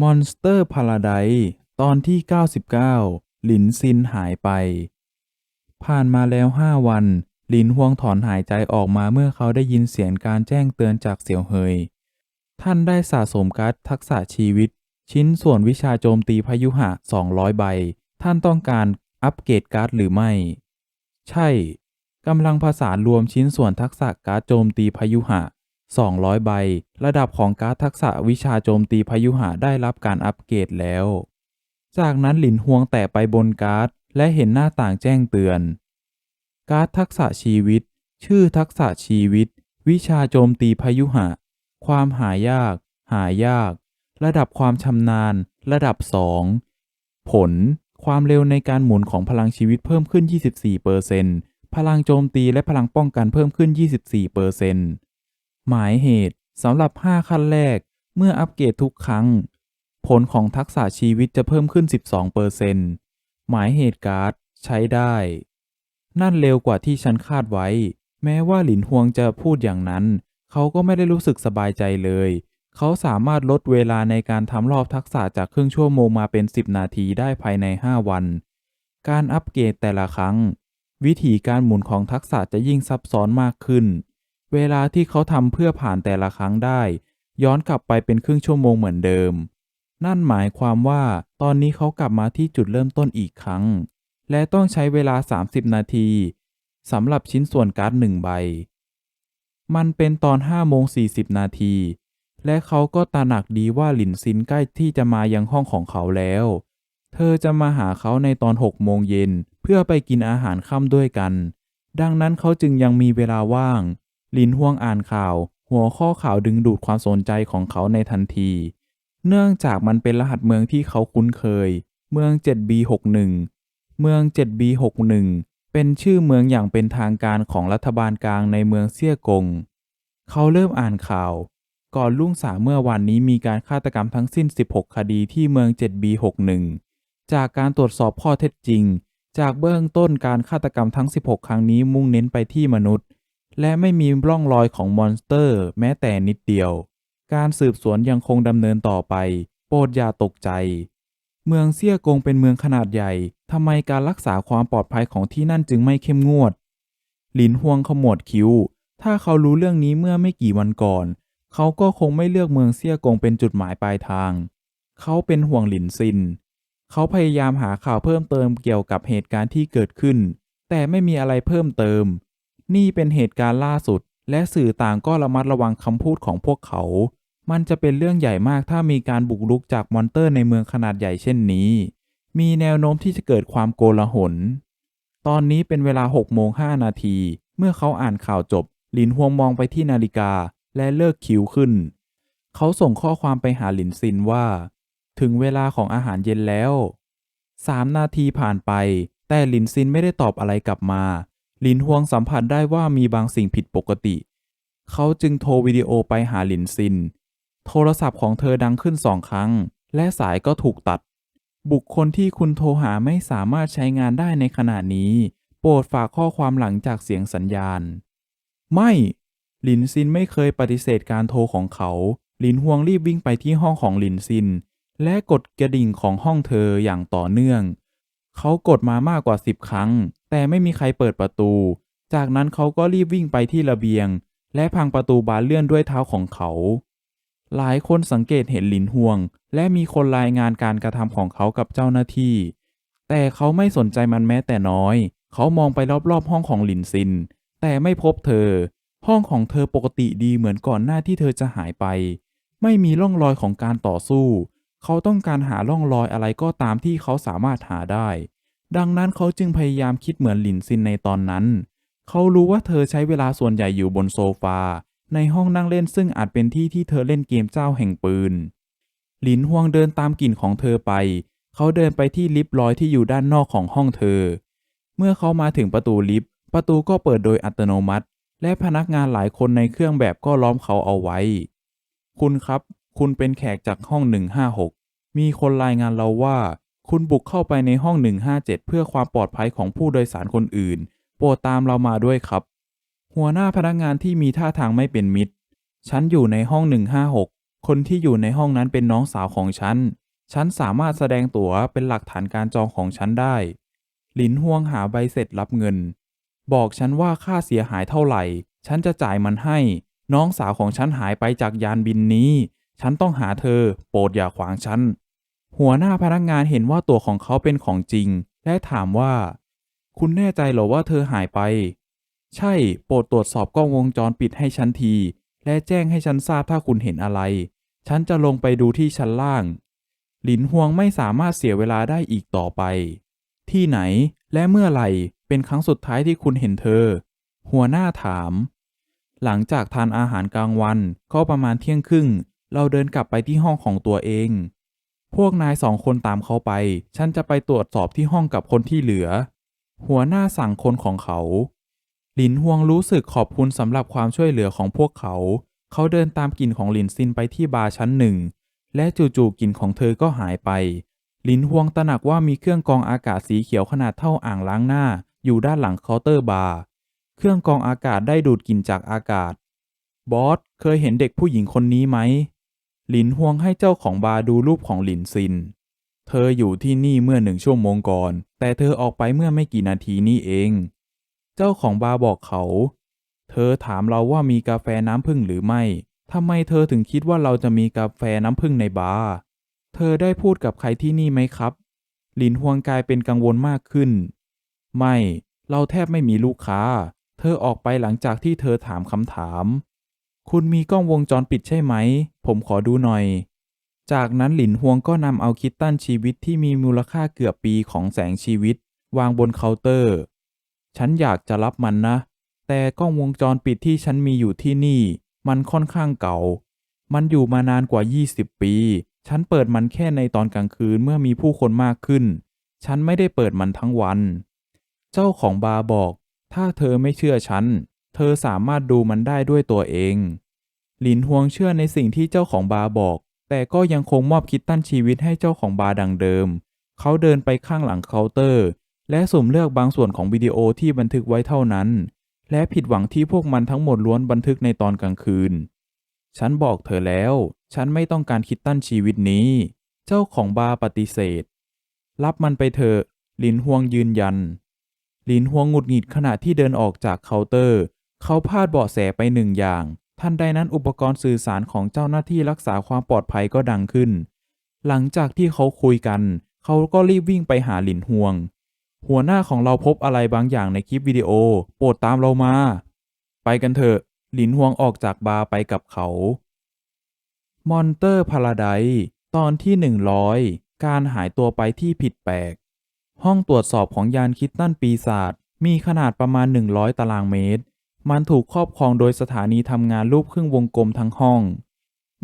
Monster Paradise ตอนที่ 99 หลินซินหายไป ผ่านมาแล้ว 5 วัน หลินฮวงถอนหายใจออกมาเมื่อเขาได้ยินเสียงการแจ้งเตือนจากเสี่ยวเฮย ท่านได้สะสมการ์ดทักษะชีวิต ชิ้นส่วนวิชาโจมตีพยุหะ 200 ใบ ท่านต้องการอัปเกรดการ์ดหรือไม่ ใช่ กำลังผสานรวมชิ้นส่วนทักษะการ์ดโจมตีพยุหะ 200 ใบ ระดับของการ์ดทักษะวิชาโจมตีพายุหะได้รับการอัปเกรดแล้ว จากนั้นหลินฮวงแตะไปบนการ์ด และเห็นหน้าต่างแจ้งเตือน การ์ดทักษะชีวิต ชื่อทักษะชีวิต วิชาโจมตีพายุหะ ความหายาก หายาก ระดับความชำนาญ ระดับ 2 ผล ความเร็วในการหมุนของพลังชีวิตเพิ่มขึ้น 24%พลังโจมตีและพลังป้องกันเพิ่มขึ้น 24% หมายเหตุสำหรับ 5 ขั้นแรก เมื่ออัปเกรดทุกครั้ง ผลของทักษะชีวิตจะเพิ่มขึ้น 12%หมายเหตุการ์ดใช้ได้ นั่นเร็วกว่าที่ฉันคาดไว้ แม้ว่าหลินฮวงจะพูดอย่างนั้น เขาก็ไม่ได้รู้สึกสบายใจเลย เขาสามารถลดเวลาในการทำรอบทักษะจากครึ่งชั่วโมงมาเป็น 10 นาทีได้ภายใน 5 วัน การอัปเกรดแต่ละครั้ง วิธีการหมุนของทักษะจะยิ่งซับซ้อนมากขึ้น เวลาที่เขาทำเพื่อผ่านแต่ละครั้งได้ ย้อนกลับไปเป็นครึ่งชั่วโมงเหมือนเดิม นั่นหมายความว่าตอนนี้เขากลับมาที่จุดเริ่มต้นอีกครั้ง และต้องใช้เวลา 30 นาทีสำหรับชิ้นส่วนการ์ดหนึ่งใบ มันเป็นตอน5โมง40 นาที และเขาก็ตระหนักดีว่าหลินซินใกล้ที่จะมายังห้องของเขาแล้ว เธอจะมาหาเขาในตอน6โมงเย็นเพื่อไปกินอาหารค่ำด้วยกัน ดังนั้นเขาจึงยังมีเวลาว่าง ลินห่วงอ่านข่าว หัวข้อข่าวดึงดูดความสนใจของเขาในทันที เนื่องจากมันเป็นรหัสเมืองที่เขาคุ้นเคย เมือง 7B61 เมือง 7B61 เป็นชื่อเมืองอย่างเป็นทางการของรัฐบาลกลางในเมืองเซี่ยกง เขาเริ่มอ่านข่าว ก่อนรุ่งสาเมื่อวันนี้มีการฆาตกรรมทั้งสิ้น 16 คดีที่เมือง 7B61 จากการตรวจสอบข้อเท็จจริง จากเบื้องต้นการฆาตกรรมทั้ง 16 ครั้งนี้มุ่งเน้นไปที่มนุษย์ และไม่มีร่องรอยของมอนสเตอร์แม้แต่นิดเดียว การสืบสวนยังคงดำเนินต่อไป โปรดอย่าตกใจ เมืองเซี่ยกงเป็นเมืองขนาดใหญ่ทำไมการรักษาความปลอดภัยของที่นั่นจึงไม่เข้มงวด หลินฮวงขมวดคิ้ว ถ้าเขารู้เรื่องนี้เมื่อไม่กี่วันก่อน เขาก็คงไม่เลือกเมืองเซี่ยกงเป็นจุดหมายปลายทาง เขาเป็นห่วงหลินซิน เขาพยายามหาข่าวเพิ่มเติมเกี่ยวกับเหตุการณ์ที่เกิดขึ้น แต่ไม่มีอะไรเพิ่มเติม นี่เป็นเหตุการณ์ล่าสุด และสื่อต่างก็ระมัดระวังคำพูดของพวกเขา มันจะเป็นเรื่องใหญ่มากถ้ามีการบุกรุกจากมอนเตอร์ในเมืองขนาดใหญ่เช่นนี้ มีแนวโน้มที่จะเกิดความโกลาหล ตอนนี้เป็นเวลา6โมง5นาที เมื่อเขาอ่านข่าวจบ หลินฮวงมองไปที่นาฬิกาและเลิกคิวขึ้น เขาส่งข้อความไปหาหลินซินว่า ถึงเวลาของอาหารเย็นแล้วสามนาทีผ่านไป แต่หลินซินไม่ได้ตอบอะไรกลับมา หลินฮวงสัมผัสได้ว่ามีบางสิ่งผิดปกติ เขาจึงโทรวิดีโอไปหาหลินซิน โทรศัพท์ของเธอดังขึ้นสองครั้ง และสายก็ถูกตัด บุคคลที่คุณโทรหาไม่สามารถใช้งานได้ในขณะนี้ โปรดฝากข้อความหลังจากเสียงสัญญาณ ไม่หลินซินไม่เคยปฏิเสธการโทรของเขา หลินฮวงรีบวิ่งไปที่ห้องของหลินซิน และกดกระดิ่งของห้องเธออย่างต่อเนื่อง เขากดมามากกว่าสิบครั้ง แต่ไม่มีใครเปิดประตู จากนั้นเขาก็รีบวิ่งไปที่ระเบียง และพังประตูบานเลื่อนด้วยเท้าของเขา หลายคนสังเกตเห็นหลินฮวง และมีคนรายงานการกระทำของเขากับเจ้าหน้าที่ แต่เขาไม่สนใจมันแม้แต่น้อย เขามองไปรอบๆห้องของหลินซิน แต่ไม่พบเธอ ห้องของเธอปกติดีเหมือนก่อนหน้าที่เธอจะหายไป ไม่มีร่องรอยของการต่อสู้ เขาต้องการหาร่องรอยอะไรก็ตามที่เขาสามารถหาได้ ดังนั้นเขาจึงพยายามคิดเหมือนหลินซินในตอนนั้น เขารู้ว่าเธอใช้เวลาส่วนใหญ่อยู่บนโซฟา ในห้องนั่งเล่นซึ่งอาจเป็นที่ที่เธอเล่นเกมเจ้าแห่งปืน หลินฮวงเดินตามกลิ่นของเธอไป เขาเดินไปที่ลิฟต์ลอยที่อยู่ด้านนอกของห้องเธอ เมื่อเขามาถึงประตูลิฟต์ ประตูก็เปิดโดยอัตโนมัติ และพนักงานหลายคนในเครื่องแบบก็ล้อมเขาเอาไว้ คุณครับ คุณเป็นแขกจากห้อง 156 มีคนรายงานเราว่า คุณบุกเข้าไปในห้อง 157 เพื่อความปลอดภัยของผู้โดยสารคนอื่น โปรดตามเรามาด้วยครับ หัวหน้าพนักงานที่มีท่าทางไม่เป็นมิตร ฉันอยู่ในห้อง 156 คนที่อยู่ในห้องนั้นเป็นน้องสาวของฉัน ฉันสามารถแสดงตั๋วเป็นหลักฐานการจองของฉันได้ หลินฮวงหาใบเสร็จรับเงิน บอกฉันว่าค่าเสียหายเท่าไหร่ ฉันจะจ่ายมันให้ น้องสาวของฉันหายไปจากยานบินนี้ ฉันต้องหาเธอ โปรดอย่าขวางฉัน หัวหน้าพนักงานเห็นว่าตัวของเขาเป็นของจริง และถามว่า คุณแน่ใจเหรอว่าเธอหายไป ใช่ โปรดตรวจสอบกล้องวงจรปิดให้ฉันที และแจ้งให้ฉันทราบถ้าคุณเห็นอะไร ฉันจะลงไปดูที่ชั้นล่าง หลินฮวงไม่สามารถเสียเวลาได้อีกต่อไป ที่ไหนและเมื่อไหร่เป็นครั้งสุดท้ายที่คุณเห็นเธอ หัวหน้าถาม หลังจากทานอาหารกลางวันก็ประมาณเที่ยงครึ่ง เราเดินกลับไปที่ห้องของตัวเอง พวกนายสองคนตามเขาไป ฉันจะไปตรวจสอบที่ห้องกับคนที่เหลือ หัวหน้าสั่งคนของเขา หลินฮวงรู้สึกขอบคุณสำหรับความช่วยเหลือของพวกเขา เขาเดินตามกลิ่นของหลินซินไปที่บาร์ชั้นหนึ่ง และจู่ๆกลิ่นของเธอก็หายไป หลินฮวงตระหนักว่ามีเครื่องกรองอากาศสีเขียวขนาดเท่าอ่างล้างหน้า อยู่ด้านหลังเคาน์เตอร์บาร์ เครื่องกรองอากาศได้ดูดกลิ่นจากอากาศ บอส เคยเห็นเด็กผู้หญิงคนนี้ไหม หลินฮวงให้เจ้าของบาร์ดูรูปของหลินซิน เธออยู่ที่นี่เมื่อหนึ่งชั่วโมงก่อน แต่เธอออกไปเมื่อไม่กี่นาทีนี่เอง เจ้าของบาร์บอกเขา เธอถามเราว่ามีกาแฟน้ำผึ้งหรือไม่ทำไมเธอถึงคิดว่าเราจะมีกาแฟน้ำผึ้งในบาร์ เธอได้พูดกับใครที่นี่ไหมครับ หลินฮวงกลายเป็นกังวลมากขึ้น ไม่ เราแทบไม่มีลูกค้า เธอออกไปหลังจากที่เธอถามคำถาม คุณมีกล้องวงจรปิดใช่ไหม ผมขอดูหน่อย จากนั้นหลินฮวงก็นำเอาคิตตันชีวิตที่มีมูลค่าเกือบปีของแสงชีวิต วางบนเคาน์เตอร์ ฉันอยากจะรับมันนะ แต่กล้องวงจรปิดที่ฉันมีอยู่ที่นี่ มันค่อนข้างเก่า มันอยู่มานานกว่า 20 ปี ฉันเปิดมันแค่ในตอนกลางคืนเมื่อมีผู้คนมากขึ้น ฉันไม่ได้เปิดมันทั้งวัน เจ้าของบาร์บอก ถ้าเธอไม่เชื่อฉัน เธอสามารถดูมันได้ด้วยตัวเอง หลินฮวงเชื่อในสิ่งที่เจ้าของบาร์บอก แต่ก็ยังคงมอบคิตตันชีวิตให้เจ้าของบาร์ดังเดิม เขาเดินไปข้างหลังเคาน์เตอร์ และสุ่มเลือกบางส่วนของวิดีโอที่บันทึกไว้เท่านั้น และผิดหวังที่พวกมันทั้งหมดล้วนบันทึกในตอนกลางคืน ฉันบอกเธอแล้ว ฉันไม่ต้องการคิตตันชีวิตนี้ เจ้าของบาร์ปฏิเสธ รับมันไปเถอะ หลินฮวงยืนยัน หลินฮวงหงุดหงิดขณะที่เดินออกจากเคาน์เตอร์ เขาพลาดเบาะแสไปหนึ่งอย่างทันใดนั้นอุปกรณ์สื่อสารของเจ้าหน้าที่รักษาความปลอดภัยก็ดังขึ้น หลังจากที่เขาคุยกัน เขาก็รีบวิ่งไปหาหลินฮวง หัวหน้าของเราพบอะไรบางอย่างในคลิปวิดีโอ โปรดตามเรามา ไปกันเถอะ หลินฮวงออกจากบาร์ไปกับเขา มอนเตอร์พาราไดตอนที่ 100 การหายตัวไปที่ผิดแปลก ห้องตรวจสอบของยานคิตตันปีศาจมีขนาดประมาณ 100 ตารางเมตร มันถูกครอบครองโดยสถานีทำงานรูปครึ่งวงกลมทั้งห้อง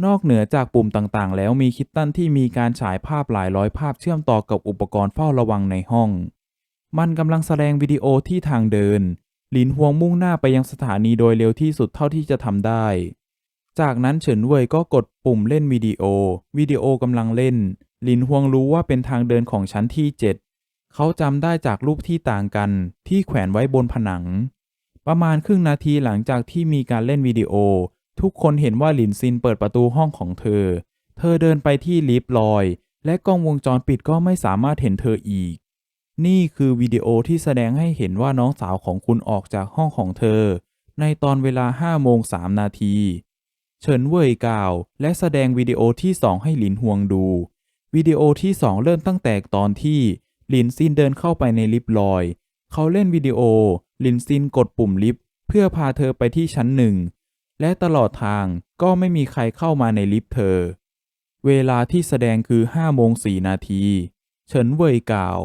นอกเหนือจากปุ่มต่างๆ แล้วมีคิตตันที่มีการฉายภาพหลายร้อยภาพเชื่อมต่อกับอุปกรณ์เฝ้าระวังในห้อง มันกำลังแสดงวิดีโอที่ทางเดิน หลินฮวงมุ่งหน้าไปยังสถานีโดยเร็วที่สุดเท่าที่จะทำได้ จากนั้นเฉินเว่ยก็กดปุ่มเล่นวิดีโอ วิดีโอกำลังเล่น หลินฮวงรู้ว่าเป็นทางเดินของชั้นที่ 7 เขาจำได้จากรูปที่ต่างกันที่แขวนไว้บนผนัง ประมาณครึ่งนาทีหลังจากที่มีการเล่นวิดีโอ ทุกคนเห็นว่าหลินซินเปิดประตูห้องของเธอ เธอเดินไปที่ลิฟต์ลอย และกล้องวงจรปิดก็ไม่สามารถเห็นเธออีก นี่คือวิดีโอที่แสดงให้เห็นว่าน้องสาวของคุณออกจากห้องของเธอ ในตอนเวลา5โมง3นาทีเฉินเว่ยกล่าว และแสดงวิดีโอที่2ให้หลินฮวงดู วิดีโอที่2เริ่มตั้งแต่ตอนที่หลินซินเดินเข้าไปในลิฟต์ลอย เขาเล่นวิดีโอ ลินซินกดปุ่มลิฟต์เพื่อพาเธอไปที่ชั้นหนึ่ง และตลอดทางก็ไม่มีใครเข้ามาในลิฟต์เธอ เวลาที่แสดงคือ5โมง4นาที เฉินเว่ยกล่าว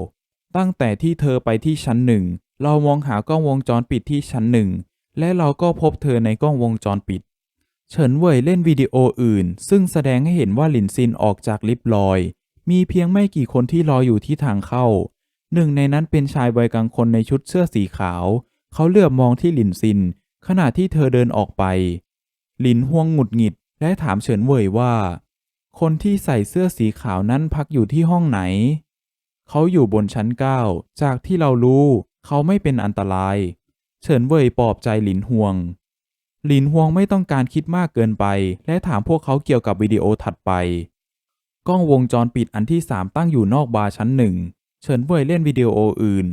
ตั้งแต่ที่เธอไปที่ชั้นหนึ่ง เรามองหากล้องวงจรปิดที่ชั้นหนึ่ง และเราก็พบเธอในกล้องวงจรปิด เฉินเว่ยเล่นวิดีโออื่น ซึ่งแสดงให้เห็นว่าหลินซินออกจากลิฟต์ลอย มีเพียงไม่กี่คนที่รออยู่ที่ทางเข้า หนึ่งในนั้นเป็นชายวัยกลางคนในชุดเสื้อสีขาว เขาเหลือบมองที่หลินซิน ขณะที่เธอเดินออกไป หลินฮวงหงุดหงิดและถามเฉินเว่ยว่า คนที่ใส่เสื้อสีขาวนั้นพักอยู่ที่ห้องไหน เขาอยู่บนชั้นเก้าจากที่เรารู้ เขาไม่เป็นอันตราย เฉินเว่ยปลอบใจหลินฮวง หลินฮวงไม่ต้องการคิดมากเกินไป และถามพวกเขาเกี่ยวกับวิดีโอถัดไป กล้องวงจรปิดอันที่3ตั้งอยู่นอกบาร์ชั้นหนึ่ง เฉินเว่ยเล่นวิดีโออื่น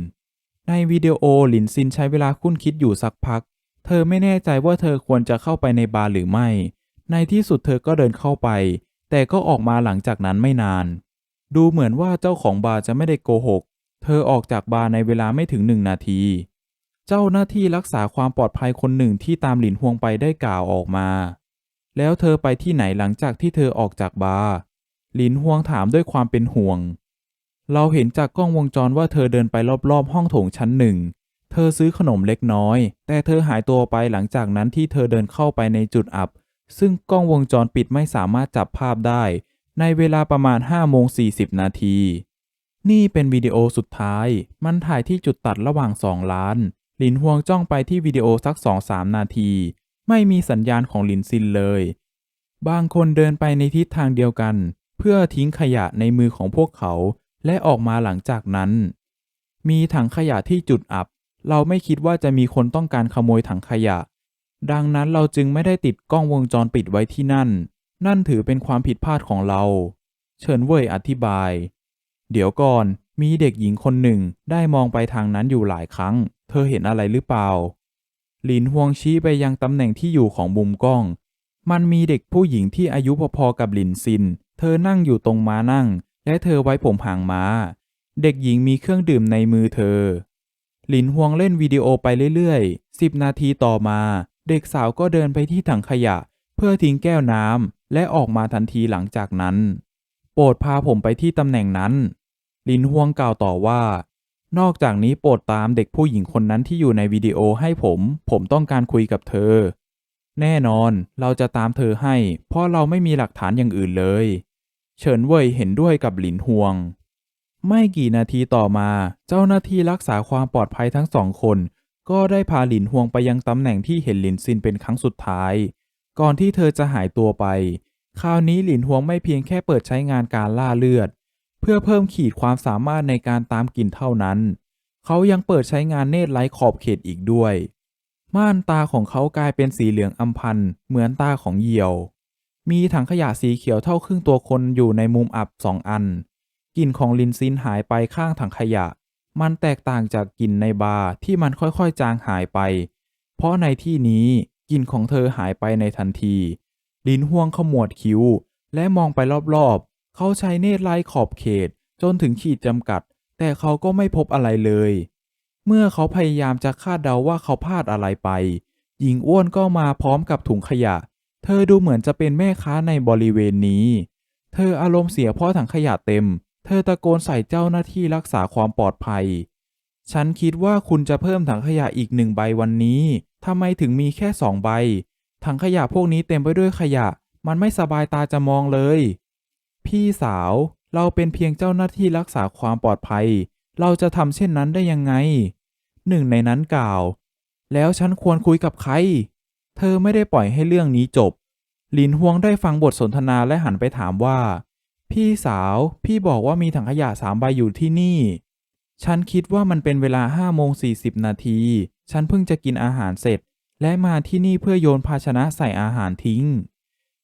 ในวิดีโอหลินซินใช้เวลาคุ้นคิดอยู่สักพัก เธอไม่แน่ใจว่าเธอควรจะเข้าไปในบาร์หรือไม่ ในที่สุดเธอก็เดินเข้าไป แต่ก็ออกมาหลังจากนั้นไม่นาน ดูเหมือนว่าเจ้าของบาร์จะไม่ได้โกหก เธอออกจากบาร์ในเวลาไม่ถึงหนึ่งนาที เจ้าหน้าที่รักษาความปลอดภัยคนหนึ่งที่ตามหลินฮวงไปได้กล่าวออกมา แล้วเธอไปที่ไหนหลังจากที่เธอออกจากบาร์หลินฮวงถามด้วยความเป็นห่วง เราเห็นจากกล้องวงจรว่าเธอเดินไปรอบๆ ห้องโถงชั้นหนึ่ง เธอซื้อขนมเล็กน้อย แต่เธอหายตัวไปหลังจากนั้นที่เธอเดินเข้าไปในจุดอับ ซึ่งกล้องวงจรปิดไม่สามารถจับภาพได้ ในเวลาประมาณ5โมง40 นาที นี่เป็นวิดีโอสุดท้าย มันถ่ายที่จุดตัดระหว่างสองล้าน หลินฮวงจ้องไปที่วิดีโอสัก2-3 นาที ไม่มีสัญญาณของหลินซินเลย บางคนเดินไปในทิศทางเดียวกัน เพื่อทิ้งขยะในมือของพวกเขา และออกมาหลังจากนั้น มีถังขยะที่จุดอับ เราไม่คิดว่าจะมีคนต้องการขโมยถังขยะ ดังนั้นเราจึงไม่ได้ติดกล้องวงจรปิดไว้ที่นั่น นั่นถือเป็นความผิดพลาดของเรา เฉินเว่ยอธิบาย เดี๋ยวก่อนมีเด็กหญิงคนหนึ่งได้มองไปทางนั้นอยู่หลายครั้ง เธอเห็นอะไรหรือเปล่า หลินฮวงชี้ไปยังตำแหน่งที่อยู่ของมุมกล้อง มันมีเด็กผู้หญิงที่อายุพอๆกับหลินซิน เธอนั่งอยู่ตรงม้านั่ง และเธอไว้ผมหางม้า เด็กหญิงมีเครื่องดื่มในมือเธอ หลินฮวงเล่นวิดีโอไปเรื่อยๆ10นาทีต่อมา เด็กสาวก็เดินไปที่ถังขยะ เพื่อทิ้งแก้วน้ำและออกมาทันทีหลังจากนั้น โปรดพาผมไปที่ตำแหน่งนั้นลินฮวงกล่าวต่อว่า นอกจากนี้โปรดตามเด็กผู้หญิงคนนั้นที่อยู่ในวิดีโอให้ผม ผมต้องการคุยกับเธอ แน่นอนเราจะตามเธอให้ เพราะเราไม่มีหลักฐานอย่างอื่นเลย เฉินเว่ยเห็นด้วยกับหลินฮวง ไม่กี่นาทีต่อมา เจ้าหน้าที่รักษาความปลอดภัยทั้งสองคน ก็ได้พาหลินฮวงไปยังตำแหน่งที่เห็นหลินซินเป็นครั้งสุดท้าย ก่อนที่เธอจะหายตัวไป คราวนี้หลินฮวงไม่เพียงแค่เปิดใช้งานการล่าเลือด เพื่อเพิ่มขีดความสามารถในการตามกลิ่นเท่านั้น เขายังเปิดใช้งานเนตรไร้ขอบเขตอีกด้วย ม่านตาของเขากลายเป็นสีเหลืองอำพันเหมือนตาของเหยี่ยว มีถังขยะสีเขียวเท่าครึ่งตัวคนอยู่ในมุมอับสองอัน กลิ่นของลินซินหายไปข้างถังขยะ มันแตกต่างจากกลิ่นในบาร์ที่มันค่อยๆจางหายไป เพราะในที่นี้กลิ่นของเธอหายไปในทันที ลินห่วงขมวดคิ้ว และมองไปรอบๆ เขาใช้เนตรไล่ขอบเขตจนถึงขีดจำกัด แต่เขาก็ไม่พบอะไรเลย เมื่อเขาพยายามจะคาดเดาว่าเขาพลาดอะไรไป หญิงอ้วนก็มาพร้อมกับถุงขยะ เธอดูเหมือนจะเป็นแม่ค้าในบริเวณนี้ เธออารมณ์เสียเพราะถังขยะเต็ม เธอตะโกนใส่เจ้าหน้าที่รักษาความปลอดภัย ฉันคิดว่าคุณจะเพิ่มถังขยะอีกหนึ่งใบวันนี้ทำไมถึงมีแค่สองใบ ถังขยะพวกนี้เต็มไปด้วยขยะ มันไม่สบายตาจะมองเลย พี่สาว เราเป็นเพียงเจ้าหน้าที่รักษาความปลอดภัย เราจะทำเช่นนั้นได้ยังไง หนึ่งในนั้นกล่าว แล้วฉันควรคุยกับใคร เธอไม่ได้ปล่อยให้เรื่องนี้จบ ลินฮวงได้ฟังบทสนทนาและหันไปถามว่า พี่สาว พี่บอกว่ามีถังขยะสามใบอยู่ที่นี่ ฉันคิดว่ามันเป็นเวลาห้าโมงสี่สิบนาที ฉันเพิ่งจะกินอาหารเสร็จ และมาที่นี่เพื่อโยนภาชนะใส่อาหารทิ้ง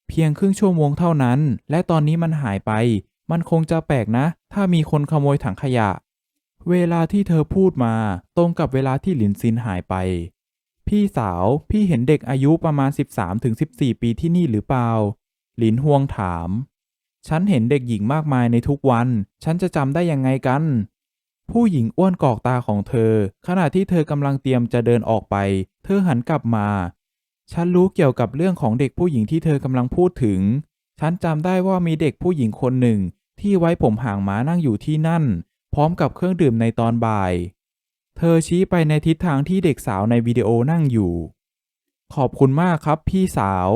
เพียงครึ่งชั่วโมงเท่านั้น และตอนนี้มันหายไป มันคงจะแปลกนะ ถ้ามีคนขโมยถังขยะ เวลาที่เธอพูดมา ตรงกับเวลาที่หลินซินหายไป พี่สาว พี่เห็นเด็กอายุประมาณ 13-14 ปีที่นี่หรือเปล่า หลินฮวงถาม ฉันเห็นเด็กหญิงมากมายในทุกวัน ฉันจะจำได้ยังไงกัน ผู้หญิงอ้วนกอกตาของเธอ ขณะที่เธอกำลังเตรียมจะเดินออกไป เธอหันกลับมา ฉันรู้เกี่ยวกับเรื่องของเด็กผู้หญิงที่เธอกำลังพูดถึง ฉันจำได้ว่ามีเด็กผู้หญิงคนหนึ่ง ที่ไว้ผมหางม้านั่งอยู่ที่นั่น พร้อมกับเครื่องดื่มในตอนบ่าย เธอชี้ไปในทิศทางที่เด็กสาวในวิดีโอนั่งอยู่ ขอบคุณมากครับพี่สาว